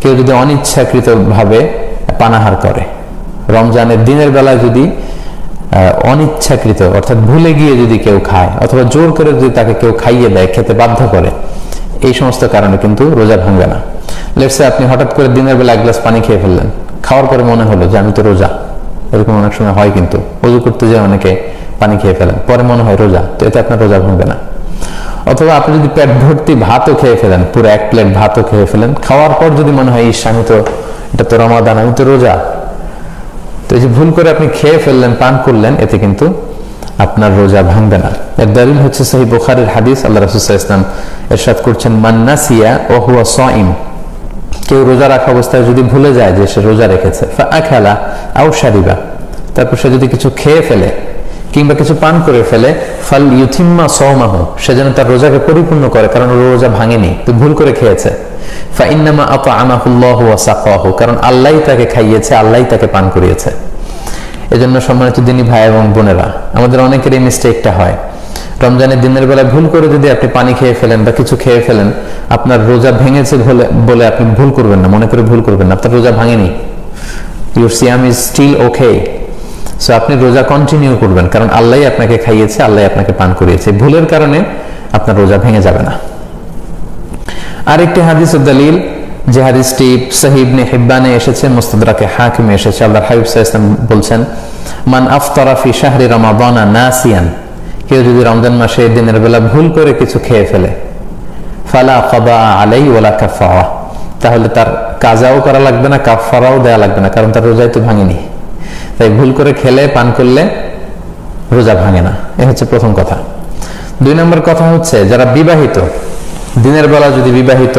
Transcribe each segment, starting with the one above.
কেউ যদি অনিচ্ছাকৃতভাবে পানাহার করে, রমজানের দিনের বেলায় যদি অনিচ্ছাকৃত, অর্থাৎ ভুলে গিয়ে যদি কেউ খায়, অথবা জোর করে যদি তাকে কেউ খাইয়ে দেয়, খেতে বাধ্য করে, এই সমস্ত কারণে কিন্তু রোজা ভাঙবে না। লেটসে আপনি হঠাৎ করে দিনের বেলা এক গ্লাস পানি খেয়ে ফেললেন, খাওয়ার পরে মনে হলো যে আমি তো রোজা। এরকম অনেক সময় হয় কিন্তু, অজু করতে যায় অনেকে পানি খেয়ে ফেলেন, পরে মনে হয় রোজা, তো এতে আপনার রোজা ভাঙবে না। অথবা আপনি যদি পেট ভর্তি ভাতও খেয়ে ফেলেন, পুরো এক প্লেট ভাতও খেয়ে ফেলেন, খাওয়ার পর যদি মনে হয়, ইস, আমি তো, এটা তো রমাদান, আমি তো রোজা। তো এই যে ভুল করে আপনি খেয়ে ফেললেন, পান করলেন, এতে কিন্তু আপনার রোজা ভাঙবে না। এর দলিল হচ্ছে সহি বুখারের হাদিস, আল্লাহ রসুল্লাহ ইসলাম এরশাদ করছেন মান্নাসিয়া ও হুয়া সাইম। কেউ রোজা রাখা অবস্থায় যদি ভুলে যায় যে সে রোজা রেখেছে খেলা আউ সারিবা তারপর সে যদি কিছু খেয়ে ফেলে কিংবা কিছু পান করে ফেলে, ফাল ইউথিম্মা সৌমাহ সে যেন তার রোজাকে পরিপূর্ণ করে, কারণ রোজা ভাঙেনি, তো ভুল করে খেয়েছে। ফাইন্নামা আপা আমাহুল্লাহ কারণ আল্লাহ তাকে খাইয়েছে আল্লাহ তাকে পান করিয়েছে। এজন্য সম্মানিত দিনী ভাই এবং বোনেরা, আমাদের অনেকের এই মিস্টেকটা হয়। রমজানের দিনের বেলা ভুল করে যদি আপনি পানি খেয়ে ফেলেন বা কিছু খেয়ে ফেলেন, আপনার রোজা ভেঙেছে বলে আপনি ভুল করবেন না, মনে করে ভুল করবেন না, আপনার রোজা ভাঙেনি। Your Siam is still okay so আপনি রোজা কন্টিনিউ করবেন। কারণ আল্লাহ আপনাকে খাইয়েছে আল্লাহ আপনাকে পান করিয়েছে। ভুলের কারণে আপনার রোজা ভেঙে যাবে না। আরেকটি হাদিস দলিল, যে হাদিসটি সাহিবনে হিব্বানে এসেছে, মুস্তাদরাকে হাকিমে এসেছে। আল্লাহ হাবিব ইসলাম বলছেন, মান আফতারা ফি শাহরি রমাদানা নাসিয়ান কেউ যদি রমজান মাসে দিনের বেলা ভুল করে কিছু খেয়ে ফেলে, ফালা কবা আলাই ওলা কাফা তাহলে তার কাজাও করা লাগবে না কাফারাও দেওয়া লাগবে না, কারণ তার রোজাই তো ভাঙেনি। তাই ভুল করে খেলে, পান করলে রোজা ভাঙে না। এ হচ্ছে প্রথম কথা। দুই নম্বর কথা হচ্ছে, যারা বিবাহিত, দিনের বেলা যদি বিবাহিত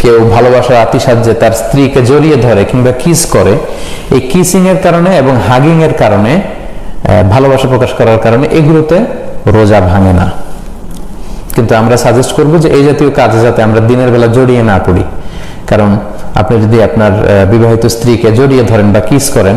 কেউ ভালোবাসার আতিসাহ্যে তার স্ত্রীকে জড়িয়ে ধরে কিংবা কিস করে, এই কিসিং এর কারণে এবং হাগিং এর কারণে ভালোবাসা প্রকাশ করার কারণে এগুলোতে রোজা ভাঙে না। কিন্তু আমরা সাজেস্ট করব যে এই জাতীয় কাজে যাতে আমরা দিনের বেলা জড়িয়ে না পড়ি। কারণ আপনি যদি আপনার বিবাহিত স্ত্রীকে জড়িয়ে ধরেন বা কিস করেন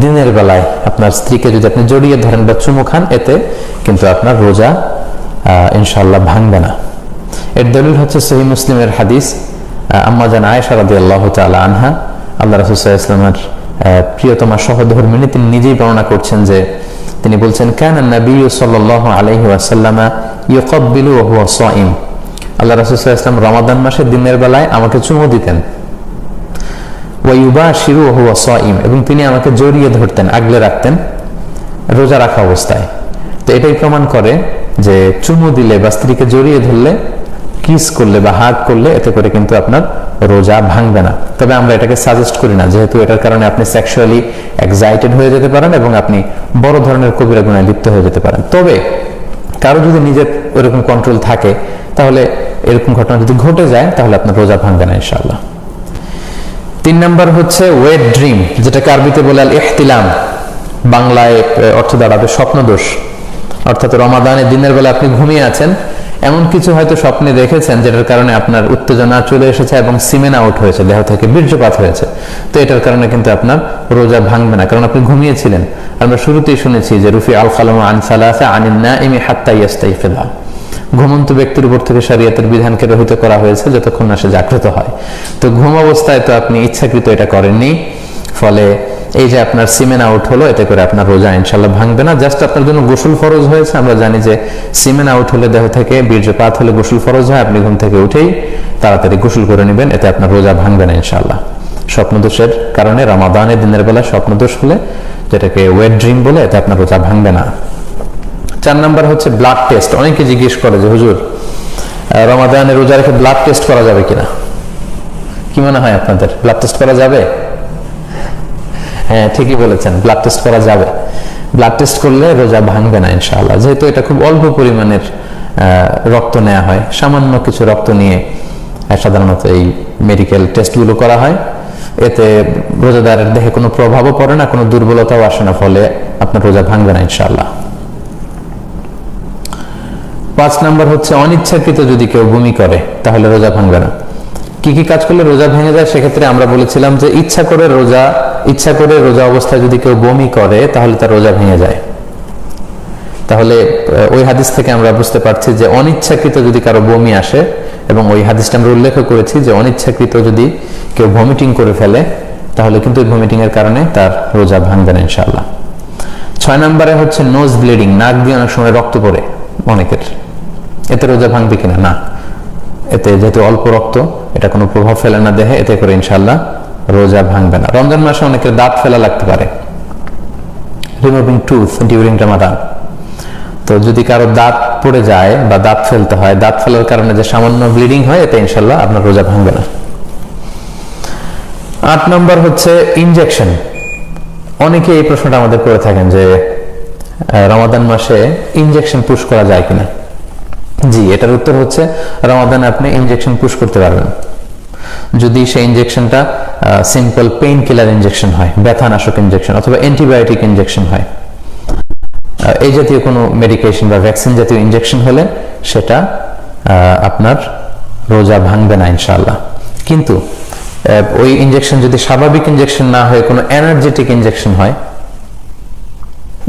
দিনের বেলায় আপনার স্ত্রীকে যদি আপনি জড়িয়ে ধরেন বা চুমু খান এতে কিন্তু আপনার রোজা আহ, ইনশাআল্লাহ ভাঙবে না। এর দলিল হচ্ছে সহি মুসলিমের হাদিস আম্মা জান আয়েশা রাদি আল্লাহ তালা আনহা আল্লাহ রসুল্লাহ ইসলামের প্রিয়তমা সহধর্মিনী তিনি নিজেই বর্ণনা করছেন যে তিনি বলছেন কেন নবী সাল্লাহ আলহি ওয়াসাল্লামা ইউকব্বিলু ওয়া হুয়া সাইম আল্লাহ রসুল্লাহ ইসলাম রমাদান মাসের দিনের বেলায় আমাকে চুমু দিতেন। ওয়াইবা শিরু হুয়া সাইম এবং তিনি আমাকে জড়িয়ে ধরতেন, আগলে রাখতেন, রোজা রাখা অবস্থায়। তো এটাই প্রমাণ করে যে চুমু দিলে বা স্ত্রীকে জড়িয়ে ধরলে, কিস করলে বা হাগ করলে, এতে করে কিন্তু আপনার রোজা ভাঙবে না। তবে আমরা এটাকে সাজেস্ট করি না, যেহেতু এটার কারণে আপনি সেক্সুয়ালি এক্সাইটেড হয়ে যেতে পারেন এবং আপনি বড় ধরনের কবিরা গুণায় লিপ্ত হয়ে যেতে পারেন। তবে কারও যদি নিজের ওরকম কন্ট্রোল থাকে, তাহলে এরকম ঘটনা যদি ঘটে যায়, তাহলে আপনার রোজা ভাঙবে না, ইনশাআল্লাহ। তিন নম্বর হচ্ছে ওয়েট ড্রিম যেটাকে আরবিতে বলে আল ইহতিলাম। বাংলায় অর্থ দাঁড়াবে স্বপ্নদোষ। অর্থাৎ রমাদানের দিনের বেলা আপনি ঘুমিয়ে আছেন, এমন কিছু হয়তো স্বপ্নে দেখেছেন, যেটার কারণে আপনার উত্তেজনা চলে এসেছে এবং সিমেন আউট হয়েছে, দেহ থেকে বীর্যপাত হয়েছে। তো এটার কারণে কিন্তু আপনার রোজা ভাঙবে না, কারণ আপনি ঘুমিয়েছিলেন। আমরা শুরুতেই শুনেছি যে, রুফি আল কালাম আনসালাসা আনিন্না ইমি হাত্তা ইয়াস্তাইফিলা। ঘুমন্ত ব্যক্তির উপর থেকে শরীয়তের বিধানকে রহিত করা হয়েছে যতক্ষণ না সে জাগ্রত হয়। তো ঘুম অবস্থায় তো আপনি ইচ্ছাকৃত এটা করেননি, ফলে এই যে আপনার সিমেন আউট হলো, এতে করে আপনার রোজা ইনশাল্লাহ ভাঙবে না। জাস্ট আপনার জন্য গোসল ফরজ হয়েছে, আমরা জানি যে সিমেন আউট হলে দেহ থেকে বীর্যপাত হলে গোসল ফরজ হয়, আপনি ঘুম থেকে উঠেই তাড়াতাড়ি গোসল করে নেবেন, এতে আপনার রোজা ভাঙবে না ইনশাল্লাহ স্বপ্নদোষের কারণে রামাদানের দিনের বেলা স্বপ্নদোষ হলে, যেটাকে ওয়েট ড্রিম বলে, এতে আপনার রোজা ভাঙবে না। চার নাম্বার হচ্ছে ব্লাড টেস্ট অনেকে জিজ্ঞেস করে যে, হুজুর রমাদানে রোজা রেখে ব্লাড টেস্ট করা যাবে কিনা? কি মনে হয় আপনাদের? ব্লাড টেস্ট করা যাবে? হ্যাঁ ঠিকই বলেছেন ব্লাড টেস্ট করা যাবে। ব্লাড টেস্ট করলে রোজা ভাঙবে না ইনশাআল্লাহ। যেহেতু এটা খুব অল্প পরিমাণের রক্ত নেওয়া হয়, সামান্য কিছু রক্ত নিয়ে সাধারণত এই মেডিকেল টেস্টগুলো করা হয়। এতে রোজাদারের দেহে কোনো প্রভাবও পড়ে না, কোনো দুর্বলতাও আসে না, ফলে আপনার রোজা ভাঙবে না ইনশাআল্লাহ। পাঁচ নাম্বার হচ্ছে, অনিচ্ছাকৃত যদি কেউ বমি করে, তাহলে রোজা ভাঙবে না। কি কি কাজ করলে রোজা ভেঙে যায়? সেক্ষেত্রে আমরা বলেছিলাম যে ইচ্ছা করে রোজা, ইচ্ছা করে রোজা অবস্থায় যদি কেউ বমি করে, তাহলে তার রোজা ভেঙে যায়। তাহলে ওই হাদিস থেকে আমরা বুঝতে পারছি যে অনিচ্ছাকৃত যদি কারও বমি আসে, এবং ওই হাদিসটা আমরা উল্লেখ করেছি যে অনিচ্ছাকৃত যদি কেউ ভমিটিং করে ফেলে, তাহলে কিন্তু ওই ভমিটিং এর কারণে তার রোজা ভাঙবে না ইনশাআল্লাহ। ছয় নম্বরে হচ্ছে নোজ ব্লিডিং নাক দিয়ে অনেক সময় রক্ত পড়ে, অনেকের। এতে রোজা ভাঙবে কিনা? না। এতে যেহেতু অল্প রক্ত, এটা কোনো প্রভাব ফেলে না দেহে, এতে করে ইনশাল্লাহ রোজা ভাঙবে না। রমজান মাসে অনেকের দাঁত ফেলা লাগতে পারে। রিমুভিং টুথ ডিউরিং রামাদান তো যদি কারও দাঁত পড়ে যায় বা দাঁত ফেলতে হয়, দাঁত ফেলার কারণে যে সামান্য ব্লিডিং হয়, এতে ইনশাল্লাহ আপনার রোজা ভাঙবে না। আট নম্বর হচ্ছে ইনজেকশন অনেকে এই প্রশ্নটা আমাদের করে থাকেন যে রমাদান মাসে ইনজেকশন পুশ করা যায় কিনা? জি, এটার উত্তর হচ্ছে রমাদানে আপনি ইনজেকশন পুশ করতে পারবেন। যদি সেই ইনজেকশনটা সিম্পল পেইন কিলার ইনজেকশন হয়, ব্যথানাশক ইনজেকশন অথবা অ্যান্টিবায়োটিক ইনজেকশন হয়। এই জাতীয় কোনো মেডিকেশন বা ভ্যাকসিন জাতীয় ইনজেকশন হলে সেটা আপনার রোজা ভাঙবে না ইনশাআল্লাহ। কিন্তু ওই ইনজেকশন যদি স্বাভাবিক ইনজেকশন না হয়ে কোনো এনার্জেটিক ইনজেকশন হয়,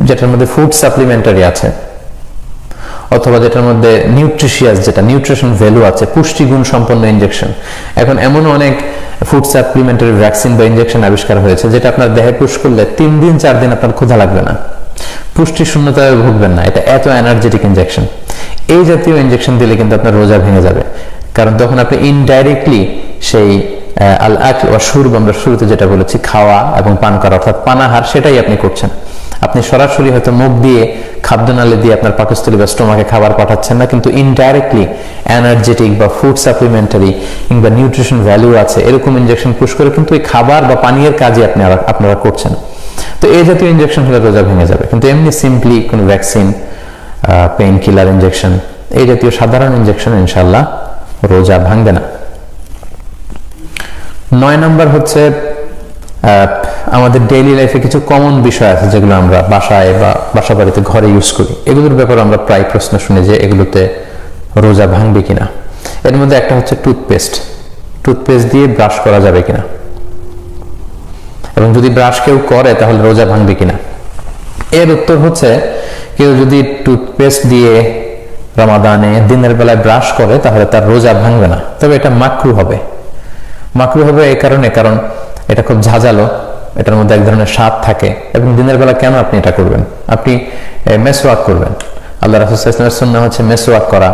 যেটার মধ্যে ফুড সাপ্লিমেন্টারি আছে অথবা যেটার মধ্যে নিউট্রিশিয়াস যেটা নিউট্রিশন ভ্যালু আছে, পুষ্টিগুণ সম্পন্ন ইনজেকশন এখন এমন অনেক ফুড সাপ্লিমেন্টারি ভ্যাকসিন বা ইনজেকশন আবিষ্কার হয়েছে, যেটা আপনার দেহে পুশ করলে তিন দিন, চার দিন আপনার ক্ষুধা লাগবে না। পুষ্টি শূন্যতায় ভুগবেন না, এটা এত এনার্জেটিক ইনজেকশন এই জাতীয় ইনজেকশন দিলে কিন্তু আপনার রোজা ভেঙে যাবে। কারণ তখন আপনি ইনডাইরেক্টলি সেই আল আকল ওয়া শুরব আমরা শুরুতে যেটা বলেছি, খাওয়া এবং পান করা, অর্থাৎ পানাহার, সেটাই আপনি করছেন। আপনি সরাসরি হয়তো মুখ দিয়ে খাদ্যনালী দিয়ে আপনার পাকস্থলী বা স্টোমাকে খাবার পাঠাচ্ছেন না, কিন্তু ইনডাইরেক্টলি এনার্জেটিক বা ফুড সাপ্লিমেন্টারি কিংবা নিউট্রিশন ভ্যালু আছে, এরকম ইনজেকশন পুশ করে কিন্তু এই খাবার বা পানীয়ের কাজে আপনি আপনারা করছেন। তো এই জাতীয় ইনজেকশন হলে রোজা ভেঙে যাবে। কিন্তু এমনি সিম্পলি কোনো ভ্যাকসিন পেইন কিলার ইনজেকশন এই জাতীয় সাধারণ ইনজেকশন ইনশাল্লাহ রোজা ভাঙবে না। নয় নম্বর হচ্ছে আমাদের ডেইলি লাইফে কিছু কমন বিষয় আছে যেগুলো আমরা বাসায় বা বাসা বাড়িতে ঘরে ইউজ করি। এগুলোর ব্যাপারে আমরা প্রায় প্রশ্ন শুনি যে এগুলোতে রোজা ভাঙবে কিনা। এর মধ্যে একটা হচ্ছে টুথপেস্ট টুথপেস্ট দিয়ে ব্রাশ করা যাবে কিনা? এবং যদি ব্রাশ কেউ করে, তাহলে রোজা ভাঙবে কিনা? এর উত্তর হচ্ছে, কেউ যদি টুথপেস্ট দিয়ে রমাদানে দিনের বেলায় ব্রাশ করে, তাহলে তার রোজা ভাঙবে না। তবে এটা মাকরু হবে। মাকরু হবে এই কারণে, কারণ এটা খুব ঝাঁঝালো, এটার মধ্যে এক ধরনের স্বাদ থাকে। এবং দিনের বেলা কেন আপনি এটা করবেন? আপনি মেসওয়াক করবেন। আল্লাহ রাসুলের সন্না হচ্ছে মেসওয়াক করা।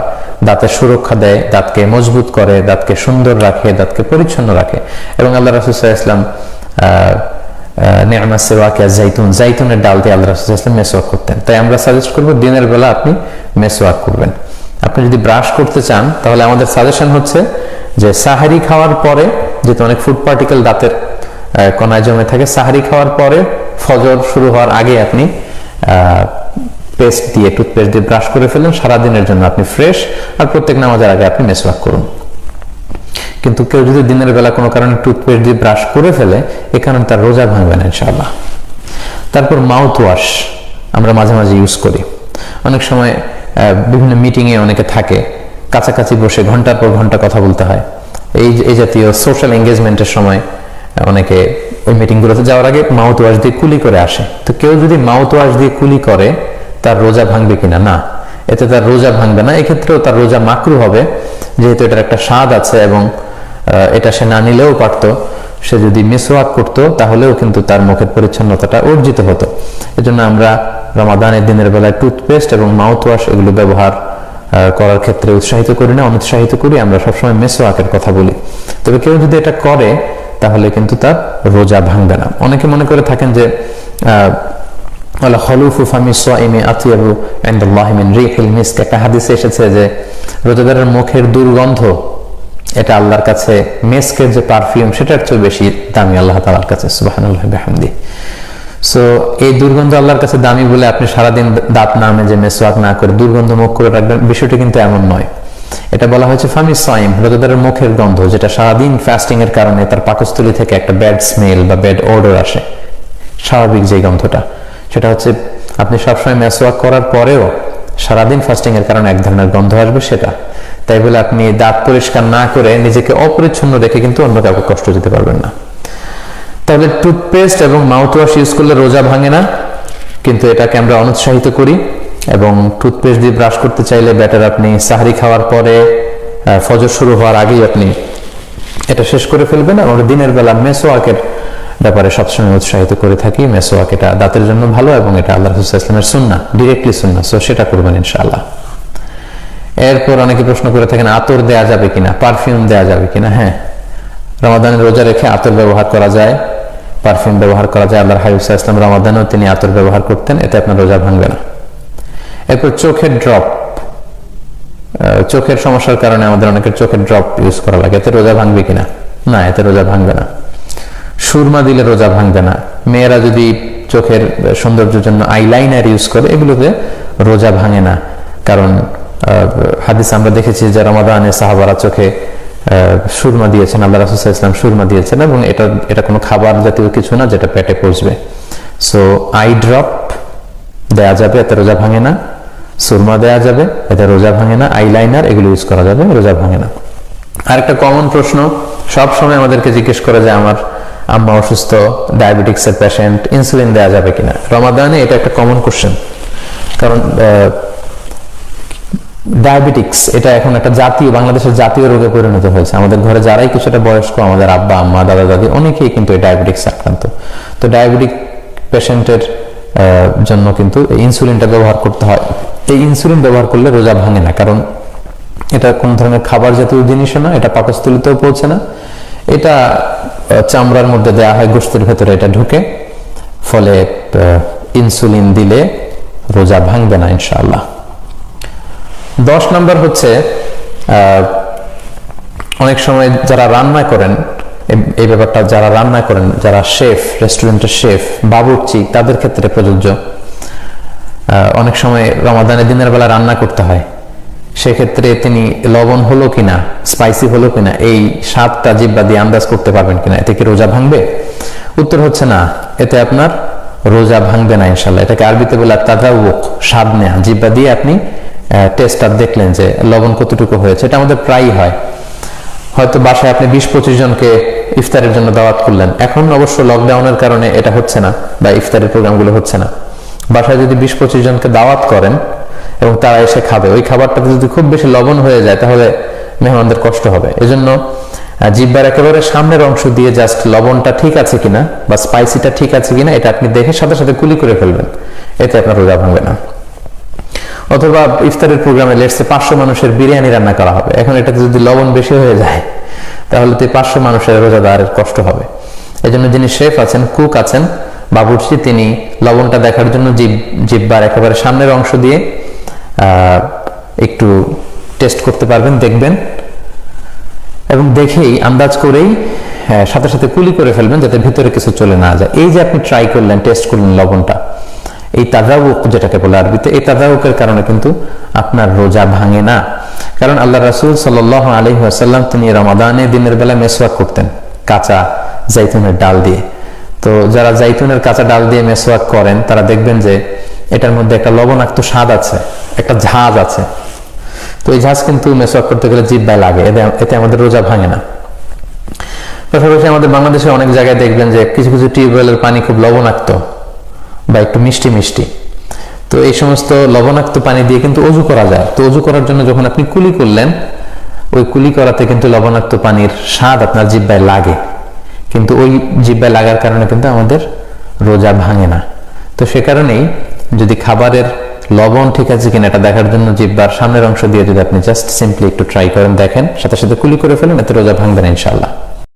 দাঁতের সুরক্ষা দেয়, দাঁতকে মজবুত করে, দাঁতকে সুন্দর রাখে, দাঁতকে পরিচ্ছন্ন রাখে। এবং আল্লাহ রাসুল ইসলাম নেয়ামা সেওয়াকে জাইতুন, জাইতুনের ডাল দিয়ে আল্লাহ রাসুল ইসলাম মেসওয়াক করতেন। তাই আমরা সাজেস্ট করব দিনের বেলা আপনি মেসওয়াক করবেন। আপনি যদি ব্রাশ করতে চান, তাহলে আমাদের সাজেশন হচ্ছে যে সাহারি খাওয়ার পরে যেহেতু অনেক ফুড পার্টিকেল দাঁতের কণায় জমে থাকে। সাহারি খাওয়ার পরে ফজর শুরু হওয়ার আগে আপনি পেস্ট দিয়ে টুথপেস্ট দিয়ে ব্রাশ করে ফেলেন। সারাদিনের জন্য আপনি ফ্রেশ আর প্রত্যেক নামাজের আগে আপনি মেসওয়াক করুন। কিন্তু কেউ যদি দিনের বেলা কোনো কারণে টুথপেস্ট দিয়ে ব্রাশ করে ফেলে, এ কারণে তার রোজা ভাঙবে না ইনশাআল্লাহ। তারপর মাউথ ওয়াশ আমরা মাঝে মাঝে ইউজ করি। অনেক সময় বিভিন্ন মিটিংয়ে অনেকে থাকে, কাছাকাছি বসে ঘণ্টার পর ঘণ্টা কথা বলতে হয়। এই এই জাতীয় সোশ্যাল এঙ্গেজমেন্টের সময় অনেকে ওই মিটিংগুলোতে যাওয়ার আগে মাউথ ওয়াশ দিয়ে কুলি করে আসে। তো কেউ যদি মাউথ ওয়াশ দিয়ে কুলি করে, তার রোজা ভাঙবে কিনা? না। এতে তার রোজা ভাঙবে না। এক্ষেত্রেও তার রোজা মাকরু হবে। যেহেতু এটার একটা স্বাদ আছে এবং এটা সে না নিলেও পারতো। সে যদি মিসওয়াক করতো, তাহলেও কিন্তু তার মুখের পরিচ্ছন্নতাটা অর্জিত হতো। এজন্য আমরা রমাদানের দিনের বেলায় টুথপেস্ট এবং মাউথ ওয়াশ এগুলো ব্যবহার করার ক্ষেত্রে উৎসাহিত করি না, অনুৎসাহিত করি। আমরা সবসময় মেসওয়াকের কথা বলি। তবে কেউ যদি এটা করে তাহলে কিন্তু তার রোজা ভাঙবে না। অনেকে মনে করে থাকেন যে এসেছে যে, রোজাদারের মুখের দুর্গন্ধ, এটা আল্লাহর কাছে মেস্কের যে পারফিউম সেটার চেয়ে বেশি দামি, আল্লাহ তাআলার কাছে বিহামদি। সো এই দুর্গন্ধ আল্লাহর কাছে দামি বলে আপনি সারাদিন দাঁত না মেজে মেসওয়াক না করে দুর্গন্ধ মুখ করে রাখবেন, বিষয়টি কিন্তু এমন নয়। এটা বলা হয়েছে ফামি সাইম, রোজাদারের মুখের গন্ধ, যেটা সারাদিন ফাস্টিং এর কারণে তার পাকস্থলী থেকে একটা ব্যাড স্মেল বা ব্যাড অর্ডার আসে। স্বাভাবিক যে গন্ধটা। সেটা হচ্ছে, আপনি সবসময় মেসওয়াক করার পরেও সারাদিন ফাস্টিং এর কারণে এক ধরনের গন্ধ আসবে সেটা। তাই বলে আপনি দাঁত পরিষ্কার না করে নিজেকে অপরিচ্ছন্ন রেখে কিন্তু অন্য কাউকে কষ্ট দিতে পারবেন না। তাহলে টুথপেস্ট এবং মাউথ ওয়াশ ইউজ করলে রোজা ভাঙে না, কিন্তু এটাকে আমরা অনুৎসাহিত করি। এবং টুথপেস্ট দিয়ে ব্রাশ করতে চাইলে ব্যাটার আপনি সাহারি খাওয়ার পরে ফজর শুরু হওয়ার আগেই আপনি এটা শেষ করে ফেলবেন এবং দিনের বেলা মেসো মেসোয়াকের ব্যাপারে সবসময় উৎসাহিত করে থাকি। মেসোয়াক এটা দাঁতের জন্য ভালো এবং এটা আল্লাহ ইসলামের সুন্না ডিরেক্টলি সুন্না সো সেটা করবেন ইনশাআল্লাহ। এরপর অনেকে প্রশ্ন করে থাকেন, আতর দেয়া যাবে কিনা? পারফিউম দেয়া যাবে কিনা? হ্যাঁ। রমাদানের রোজা রেখে আতর ব্যবহার করা যায়। পারফিউম ব্যবহার করা যায়। আল্লাহ হাইসা ইসলাম রমাদানেও তিনি আতর ব্যবহার করতেন, এতে আপনার রোজা ভাঙবে না। এরপর চোখের ড্রপ চোখের সমস্যার কারণে আমাদের অনেকের চোখের ড্রপ ইউজ করা লাগে। এতে রোজা ভাঙবে কিনা? না, এতে রোজা ভাঙবে না। সুরমা দিলে রোজা ভাঙবে না। মেয়েরা যদি চোখের সৌন্দর্যের জন্য আইলাইনার ইউজ করে, এগুলোতে রোজা ভাঙে না। কারণ হাদিস আমরা দেখেছি যে রমাদানে সাহাবারা চোখে সুরমা দিয়েছেন, আল্লাহ রাসুল ইসলাম সুরমা দিয়েছেন এবং এটা এটা কোনো খাবার জাতীয় কিছু না যেটা পেটে পচবে। সো আই ড্রপ দেয়া যাবে, এতে রোজা ভাঙে না। সুরমা দেয়া যাবে, এতে রোজা ভাঙে না আইলাইনার এগুলো ইউজ করা যাবে, রোজা ভাঙে না। আরেকটা কমন প্রশ্ন, সব সময় আমাদেরকে জিজ্ঞেস করে যে আমার আম্মা অসুস্থ ডায়াবেটিক্স এর পেশেন্ট ইনসুলিন দেওয়া যাবে কিনা? রমাদানে এটা একটা কমন কোশ্চেন কারণ ডায়াবেটিক্স এটা এখন একটা জাতীয়, বাংলাদেশের জাতীয় রোগে পরিণত হয়েছে। আমাদের ঘরে যারাই কিছুটা বয়স্ক, আমাদের আব্বা, আম্মা, দাদা, দাদি, অনেকেই কিন্তু এই ডায়াবেটিক্স আক্রান্ত। তো ডায়াবেটিক পেশেন্টের জন্য কিন্তু ইনসুলিনটা ব্যবহার করতে হয়। এই ইনসুলিন ব্যবহার করলে রোজা ভাঙে না। কারণ এটা কোন ধরনের খাবার জাতীয় জিনিসও না, এটা পাকস্থলিতেও পৌঁছে না। এটা চামড়ার মধ্যে দেওয়া হয়, গোস্তের ভেতরে এটা ঢুকে। ফলে ইনসুলিন দিলে রোজা ভাঙবে না ইনশাআল্লাহ। দশ নম্বর হচ্ছে অনেক সময় যারা রান্না করেন এই ব্যাপারটা যারা রান্না করেন, যারা শেফ, রেস্টুরেন্টের শেফ, বাবুর্চি, তাদের ক্ষেত্রে প্রযোজ্য। অনেক সময় রমাদানের দিনের বেলা রান্না করতে হয়। সেক্ষেত্রে তিনি লবণ হলো কিনা স্পাইসি হলো কিনা, এই স্বাদটা জিব্বা দিয়ে আন্দাজ করতে পারবেন কিনা, এতে কি রোজা ভাঙবে? উত্তর হচ্ছে না, এতে আপনার রোজা ভাঙবে না ইনশাল্লাহ এটাকে আরবিতে বলে তাজাউক, স্বাদ নেয়া। জিব্বা দিয়ে আপনি টেস্টার দেখলেন যে লবণ কতটুকু হয়েছে। এটা আমাদের প্রায়ই হয়। হয়তো বাসায় আপনি বিশ পঁচিশ জনকে ইফতারের জন্য দাওয়াত করলেন। এখন অবশ্য লকডাউনের কারণে এটা হচ্ছে না বা ইফতারের প্রোগ্রামগুলো হচ্ছে না। বাসায় যদি বিশ পঁচিশ জনকে দাওয়াত করেন এবং তারা এসে খাবে ওই খাবারটাতে যদি খুব বেশি লবণ হয়ে যায় তাহলে মেহমানদের কষ্ট হবে। এজন্য আহ, জিহ্বার একেবারে সামনের অংশ দিয়ে জাস্ট লবণটা ঠিক আছে কিনা বা স্পাইসিটা ঠিক আছে কিনা এটা আপনি দেখে সাথে সাথে কুলি করে ফেলবেন। এতে আপনার রোজা ভাঙবে না। অথবা ইফতারের প্রোগ্রামে লেটসে পাঁচশো মানুষের বিরিয়ানি রান্না করা হবে। এখন এটাতে যদি লবণ বেশি হয়ে যায় তাহলে তো পাঁচশো মানুষের রোজাদারের কষ্ট হবে। এই জন্য যিনি শেফ আছেন কুক আছেন বাবুর্চি তিনি লবণটা দেখার জন্য জিব জিব্বার একেবারে সামনের অংশ দিয়ে একটু টেস্ট করতে পারবেন দেখবেন। এবং দেখেই আন্দাজ করেই হ্যাঁ, সাথে সাথে কুলি করে ফেলবেন যাতে ভিতরে কিছু চলে না যায়। এই যে আপনি ট্রাই করলেন টেস্ট করলেন লবণটা এই তাজাউক যেটাকে বলে আরবিতে এই তাজাউকের কারণে কিন্তু আপনার রোজা ভাঙে না। কারণ আল্লাহ রাসূল সাল্লাল্লাহু আলাইহি ওয়াসাল্লাম তিনি রমাদানে দিনের বেলা মেসওয়াক করতেন কাঁচা জাইতুনের ডাল দিয়ে। তো যারা জাইতুনের কাঁচা ডাল দিয়ে মেসওয়াক করেন, তারা দেখবেন যে এটার মধ্যে একটা লবণাক্ত স্বাদ আছে, একটা ঝাঁজ আছে। তো এই ঝাঁজ কিন্তু মেসওয়াক করতে গেলে জিব্বায় লাগে এতে আমাদের রোজা ভাঙে না। পাশাপাশি আমাদের বাংলাদেশে অনেক জায়গায় দেখবেন যে কিছু কিছু টিউবওয়েলের পানি খুব লবণাক্ত বা একটু মিষ্টি মিষ্টি। তো এই সমস্ত লবণাক্ত পানি দিয়ে কিন্তু অজু করা যায়। তো অজু করার জন্য যখন আপনি কুলি করলেন, ওই কুলি করাতে কিন্তু লবণাক্ত পানির স্বাদ আপনার জিব্বায় লাগে। কিন্তু ওই জিব্বা লাগার কারণে কিন্তু আমাদের রোজা ভাঙে না। তো সে কারণেই যদি খাবারের লবণ ঠিক আছে কিনা এটা দেখার জন্য জিব্বার সামনের অংশ দিয়ে যদি আপনি জাস্ট সিম্পলি একটু ট্রাই করেন, দেখেন, সাথে সাথে কুলি করে ফেলেন, এতে রোজা ভাঙবেন ইনশাল্লাহ